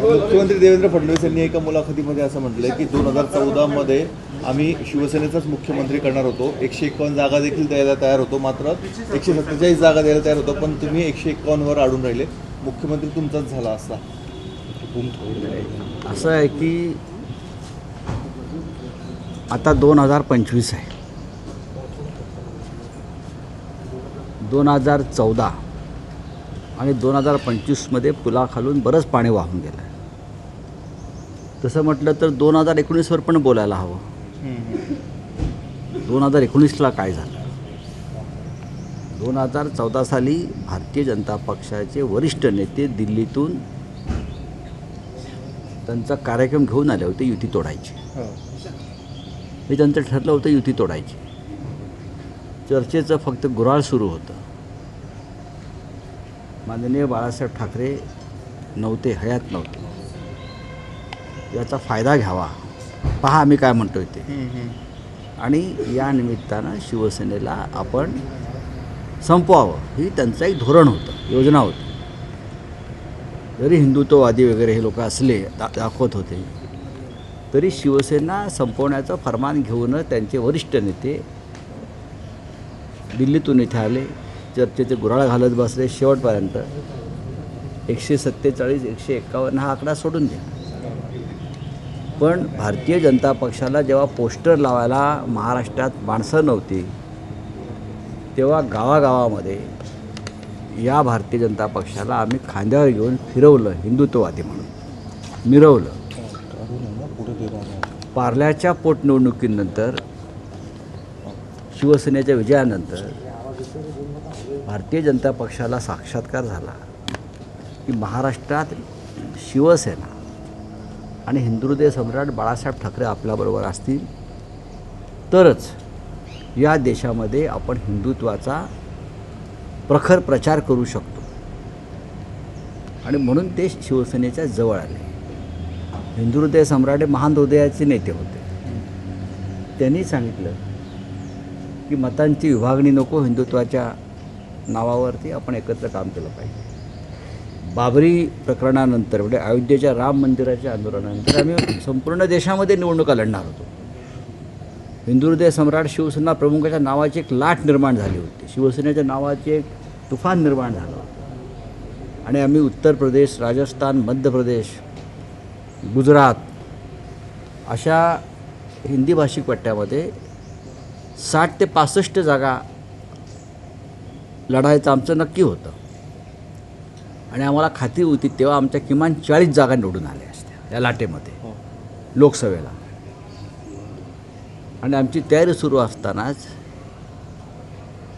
मुख्यमंत्री देवेंद्र फडणवीस यांनी एका मुलाखतीमध्ये असं म्हटलंय की दोन हजार चौदामध्ये आम्ही शिवसेनेचाच मुख्यमंत्री करणार होतो. एकशे एकावन्न जागा देखील द्यायला तयार होतो. मात्र एकशे सत्तेचाळीस जागा द्यायला तयार होतो. पण तुम्ही एकशे एकावन्नवर अडून राहिले. मुख्यमंत्री तुमचाच झाला असता. असं आहे की आता दोन हजार पंचवीस आहे. दोन हजार चौदा आणि दोन हजार पंचवीसमध्ये पुलाखालून बरंच पाणी वाहून गेलं आहे तसं म्हटलं तर दोन हजार एकोणीसवर पण बोलायला हवं. दोन हजार एकोणीसला काय झालं? दोन हजार चौदा साली भारतीय जनता पक्षाचे वरिष्ठ नेते दिल्लीतून त्यांचा कार्यक्रम घेऊन आले होते युती तोडायची. हे. त्यांचं ठरलं होतं युती तोडायची. चर्चेचं फक्त गुऱ्हाळ सुरू होतं. माननीय बाळासाहेब ठाकरे नव्हते हयात नव्हते. याचा फायदा घ्यावा. पहा आम्ही काय म्हणतोय ते. आणि या निमित्तानं शिवसेनेला आपण संपवावं. ही त्यांचं एक धोरण होतं योजना होती. जरी हिंदुत्ववादी वगैरे हे लोक असले दा दाखवत होते तरी शिवसेना संपवण्याचं फरमान घेऊन त्यांचे वरिष्ठ नेते दिल्लीतून इथे आले चर्चेचे गुराळ घालत बसले शेवटपर्यंत एकशे सत्तेचाळीस एकशे एक्कावन्न हा आकडा सोडून द्या पण भारतीय जनता पक्षाला जेव्हा पोस्टर लावायला महाराष्ट्रात माणसं नव्हती तेव्हा गावागावामध्ये या भारतीय जनता पक्षाला आम्ही खांद्यावर घेऊन फिरवलं हिंदुत्ववादी म्हणून. मिरवलं. पार्ल्याच्या पोटनिवडणुकीनंतर शिवसेनेच्या विजयानंतर भारतीय जनता पक्षाला साक्षात्कार झाला की महाराष्ट्रात शिवसेना आणि हिंदुदय सम्राट बाळासाहेब ठाकरे आपल्याबरोबर असतील तरच या देशामध्ये आपण हिंदुत्वाचा प्रखर प्रचार करू शकतो. आणि म्हणून ते शिवसेनेच्या जवळ आले. हिंदुहृदय सम्राट हे महान हृदयाचे नेते होते. त्यांनी सांगितलं की मतांची विभागणी नको हिंदुत्वाच्या नावावरती आपण एकत्र काम केलं पाहिजे. बाबरी प्रकरणानंतर म्हणजे अयोध्येच्या राम मंदिराच्या आंदोलनानंतर आम्ही संपूर्ण देशामध्ये निवडणुका लढणार होतो. हिंदुहृदय सम्राट शिवसेना प्रमुखाच्या नावाची एक लाट निर्माण झाली होती. शिवसेनेच्या नावाचे एक तुफान निर्माण झालं होतं. आणि आम्ही उत्तर प्रदेश राजस्थान मध्य प्रदेश गुजरात अशा हिंदी भाषिक पट्ट्यामध्ये साठ ते पासष्ट जागा लढायचं आमचं नक्की होतं. आणि आम्हाला खात्री होती तेव्हा आमच्या किमान चाळीस जागा निवडून आल्या असत्या या लाटेमध्ये लोकसभेला. आणि आमची तयारी सुरू असतानाच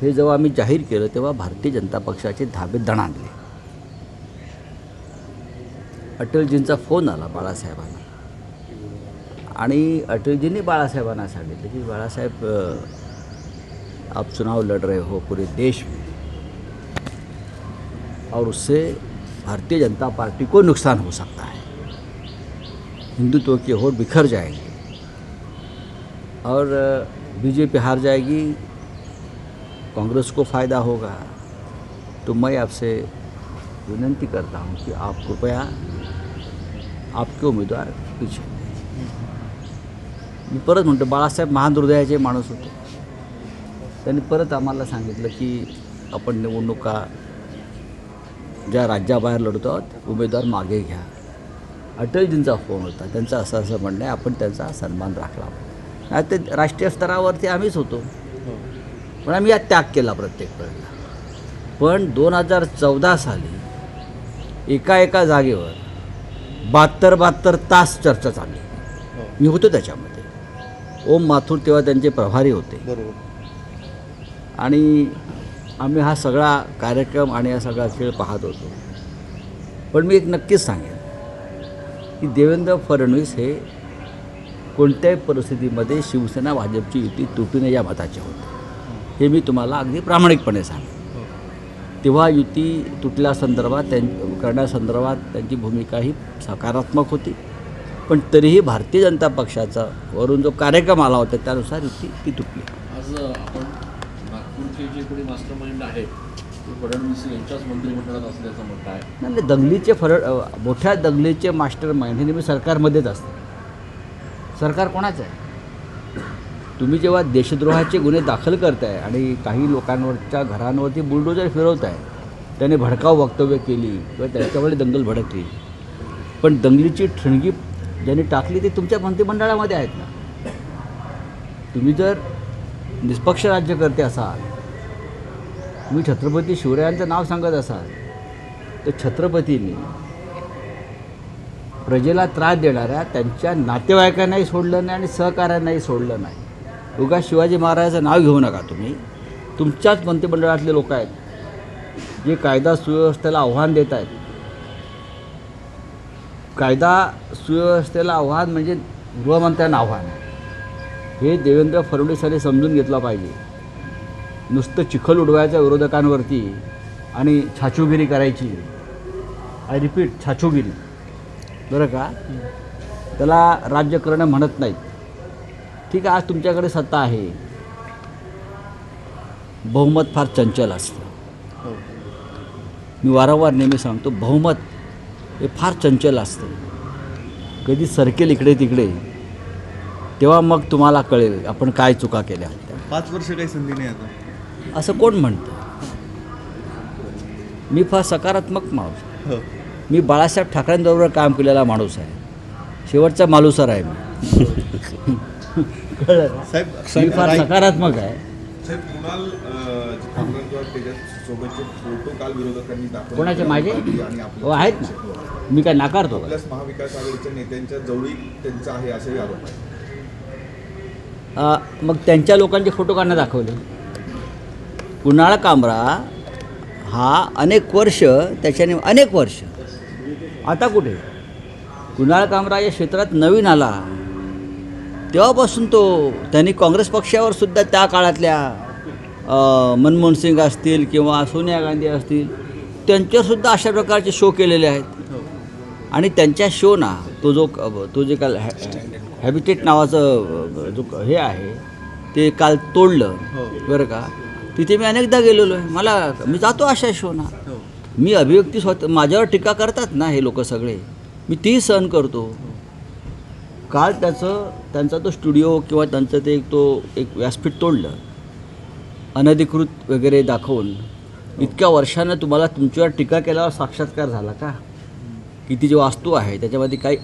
हे जेव्हा आम्ही जाहीर केलं तेव्हा भारतीय जनता पक्षाचे धाबे दणाणले. अटलजींचा फोन आला बाळासाहेबांना. आणि अटलजींनी बाळासाहेबांना सांगितलं की बाळासाहेब आप चुनाव लड़ रहे हो पूरे देश में. और उससे भारतीय जनता पार्टी को नुकसान हो सकता है। हिंदुत्व की ओर बिखर जाएँगे और बीजेपी हार जाएगी, कांग्रेस को फ़ायदा होगा। तो मैं आपसे विनंती करता हूँ कि आप कृपया आपके उमेदवार पीछे मी परत म्हणतो बाळासाहेब महान हृदयाचे माणूस होते। परत आम्हाला सांगितलं की आपण निवडणुका ज्या राज्याबाहेर लढतो आहोत उमेदवार मागे घ्या. अटलजींचा फोन होता. त्यांचं असं असं म्हणणं आहे आपण त्यांचा सन्मान राखला नाही ते राष्ट्रीय स्तरावरती आम्हीच होतो. पण आम्ही यात त्याग केला प्रत्येक वेळेला. पण दोन हजार चौदा साली एका एका जागेवर बहात्तर बहात्तर तास चर्चा चालली. मी होतो त्याच्यामध्ये. ओम माथुर तेव्हा त्यांचे प्रभारी होते. बरोबर. आणि आम्ही हा सगळा कार्यक्रम आणि हा सगळा खेळ पाहत होतो. पण मी एक नक्कीच सांगेन की देवेंद्र फडणवीस हे कोणत्याही परिस्थितीमध्ये शिवसेना भाजपची युती तुटू नये या मताचे होते. हे मी तुम्हाला अगदी प्रामाणिकपणे सांगेन. तेव्हा युती तुटल्यासंदर्भात त्यां करण्यासंदर्भात त्यांची भूमिका ही सकारात्मक होती. पण तरीही भारतीय जनता पक्षाचा वरून जो कार्यक्रम आला होता त्यानुसार युती ती तुटली. आज आपण नागपूरचे जे कोणी मास्टर माइंड आहेत फडणवीस यांच्याच मंत्रिमंडळात असल्याचं आहे. नाही दंगलीचे फरड मोठ्या दंगलीचे मास्टर माइंड हे नेहमी सरकारमध्येच असतं. सरकार कोणाचं आहे? तुम्ही जेव्हा देशद्रोहाचे गुन्हे दाखल करताय आणि काही लोकांवरच्या घरांवरती बुलडोजर फिरवताय त्याने भडकाव वक्तव्य केली किंवा त्याच्यामुळे दंगल भडकली. पण दंगलीची ठणगी ज्यांनी टाकली ती तुमच्या मंत्रिमंडळामध्ये आहेत ना? तुम्ही जर निष्पक्ष राज्यकर्ते असाल तुम्ही छत्रपती शिवरायांचं नाव सांगत असाल तर छत्रपतींनी प्रजेला त्रास देणाऱ्या त्यांच्या नातेवाईकांनाही सोडलं नाही आणि सहकाऱ्यांनाही सोडलं नाही. उगा शिवाजी महाराजाचं नाव घेऊ नका तुम्ही. तुमच्याच मंत्रिमंडळातले लोक आहेत जे कायदा सुव्यवस्थेला आव्हान देत आहेत. कायदा सुव्यवस्थेला आव्हान म्हणजे गृहमंत्र्यांना आव्हान आहे. हे देवेंद्र फडणवीसांनी समजून घेतलं पाहिजे. नुसतं चिखल उडवायच्या विरोधकांवरती आणि छाछूगिरी करायची. आय रिपीट छाछूगिरी. बरं का? त्याला राज्य करणं म्हणत नाहीत. ठीक आहे आज तुमच्याकडे सत्ता आहे. बहुमत फार चंचल असतं. मी वारंवार नेहमी सांगतो बहुमत हे फार चंचल असतं. कधी सरकेल इकडे तिकडे तेव्हा मग तुम्हाला कळेल आपण काय चुका केल्या. पाच वर्ष काही संधी नाही आता. असं कोण म्हणतं? मी फार सकारात्मक माणूस आहे. हो. मी बाळासाहेब ठाकरेंबरोबर काम केलेला माणूस आहे. शेवटचा मालुसर आहे मी. फार सकारात्मक आहे. कोणाचे माझे? हो आहेत ना. मी काय नाकारतो का? प्लस महाविकास आघाडीच्या नेत्यांच्या जवळी त्यांचा आहे असेही आरोप आहे अ, मग त्यांच्या लोकांचे फोटो काढणं दाखवले. कुणाळ कामरा हा अनेक वर्ष त्याच्याने अनेक वर्ष. आता कुठे? कुणाळ कामरा या क्षेत्रात नवीन आला. तेव्हापासून तो त्यांनी काँग्रेस पक्षावर सुद्धा त्या काळातल्या मनमोहन सिंग असतील किंवा सोनिया गांधी असतील त्यांच्यावरसुद्धा अशा प्रकारचे शो केलेले आहेत. आणि त्यांच्या शो ना तो जो तो जे काल हॅ- हॅबिटेट नावाचं जो हे आहे ते काल तोडलं. बरं का? तिथे मी अनेकदा गेलेलो आहे. मला मी जातो अशा शोना मी अभिव्यक्ती स्वतः माझ्यावर टीका करतात ना हे लोक सगळे. मी तीही सहन करतो. काल त्याचं त्यांचा तो स्टुडिओ किंवा त्यांचं ते एक तो एक व्यासपीठ तोडलं. अनधिकृत वगैरे दाखवून. इतक्या वर्षानं तुम्हाला तुमच्यावर टीका केल्यावर साक्षात्कार झाला का? की ती जी वास्तू आहे त्याच्यामध्ये काही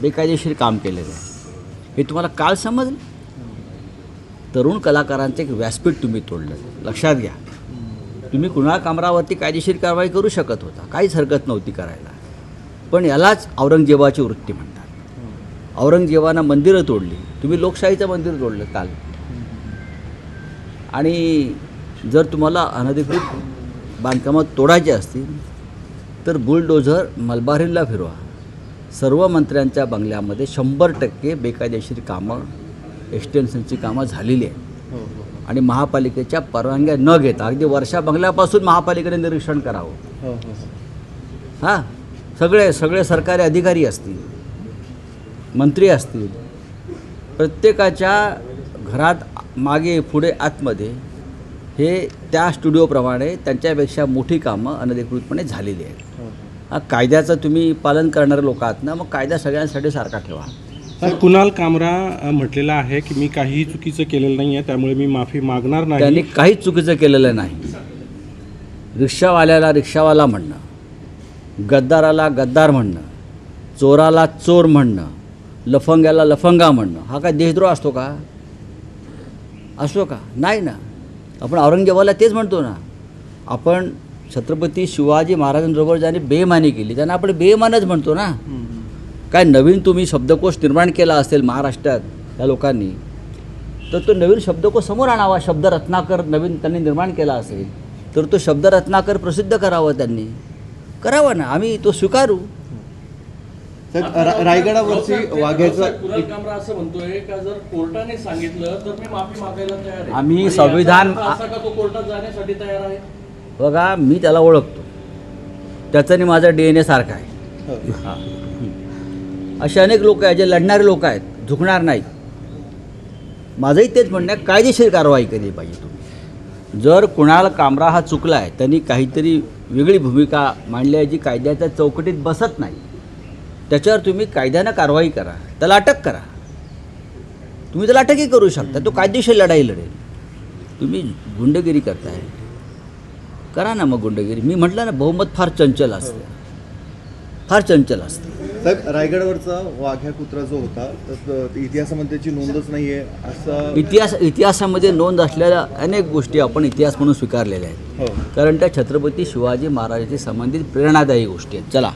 बेकायदेशीर काम केलेलं आहे. हे तुम्हाला काल समजलं? तरुण कलाकारांचं एक व्यासपीठ तुम्ही तोडलं. लक्षात घ्या. तुम्ही कुणाल कामरावरती कायदेशीर कारवाई करू शकत होता. काहीच हरकत नव्हती करायला. पण यालाच औरंगजेबाची वृत्ती म्हणतात. औरंगजेबानं मंदिरं तोडली. तुम्ही लोकशाहीचं मंदिर तोडलं काल. आणि जर तुम्हाला अनधिकृत बांधकामं तोडायची असतील तर बुलडोझर मलबारीला फिरवा. सर्व मंत्र्यांच्या बंगल्यामध्ये शंभर टक्के बेकायदेशीर कामं एक्सटेन्शनची कामं झालेली आहेत. हो हो आणि महापालिकेच्या परवानग्या न घेता अगदी वर्षा बंगल्यापासून महापालिकेने निरीक्षण करावं. हो हो हो. हां? सगळे सगळे सरकारी अधिकारी असतील मंत्री असतील प्रत्येकाच्या घरात मागे पुढे आतमध्ये हे त्या स्टुडिओप्रमाणे त्यांच्यापेक्षा मोठी कामं अनधिकृतपणे झालेली आहेत. हो. हा कायद्याचं तुम्ही पालन करणारे लोक आहात ना मग कायदा सगळ्यांसाठी सारखा ठेवा. तर कुणाल कामरा म्हटलेलं आहे की मी काहीही चुकीचं केलेलं नाही आहे त्यामुळे मी माफी मागणार त्यांनी नाही काहीच चुकीचं केलेलं नाही. रिक्षावाल्याला रिक्षावाला म्हणणं गद्दाराला गद्दार म्हणणं चोराला चोर म्हणणं लफंग्याला लफंगा म्हणणं हा काय देशद्रोह असतो का? असतो का? नाही ना. आपण औरंगजेबाला तेच म्हणतो ना. आपण छत्रपती शिवाजी महाराजांबरोबर ज्याने बेमानी केली त्यांना आपण बेमानच म्हणतो ना. काय नवीन तुम्ही शब्दकोश निर्माण केला असेल महाराष्ट्रात या लोकांनी तर तो नवीन शब्दकोश समोर आणावा शब्द रत्नाकर नवीन त्यांनी निर्माण केला असेल तर तो शब्द रत्नाकर प्रसिद्ध करावा त्यांनी. करावा ना आम्ही तो स्वीकारू. साहेब रा- रायगडावरची वाघ्याचा कुणाल कामरा असं म्हणतोय का जर कोर्टाने सांगितलं तर मी माफी मागायला तयार आहे. आम्ही संविधान- याचा अर्थ असा का तो कोर्टात जाण्यासाठी तयार आहे? बघा मी त्याला ओळखतो. त्याचं आणि माझा डी एन ए सारखा आहे. हो. असे अनेक लोक आहेत जे लढणारे लोक आहेत झुकणार नाहीत. माझंही तेच म्हणणं आहे कायदेशीर कारवाई केली पाहिजे तुम्ही. जर कुणाल कामरा हा चुकला आहे त्यांनी काहीतरी वेगळी भूमिका मांडली आहे जी कायद्याच्या चौकटीत बसत नाही. त्याच्यावर तुम्ही कायद्यानं कारवाई करा त्याला अटक करा. तुम्ही त्याला अटकही करू शकता तो कायदेशीर लढाई लढेल. तुम्ही गुंडगिरी करताय. करा ना मग गुंडगिरी. मी म्हटलं ना बहुमत फार चंचल असतं. फार चंचल असतं. साहेब रायगडवरचा वाघ्या कुत्रा जो होता तर इतिहासामध्ये त्याची नोंदच नाही आहे असं इतिहास इतिहासामध्ये नोंद असलेल्या अनेक गोष्टी आपण इतिहास म्हणून स्वीकारलेल्या आहेत. हो. कारण त्या छत्रपती शिवाजी महाराजांशी संबंधित प्रेरणादायी गोष्टी आहेत. चला.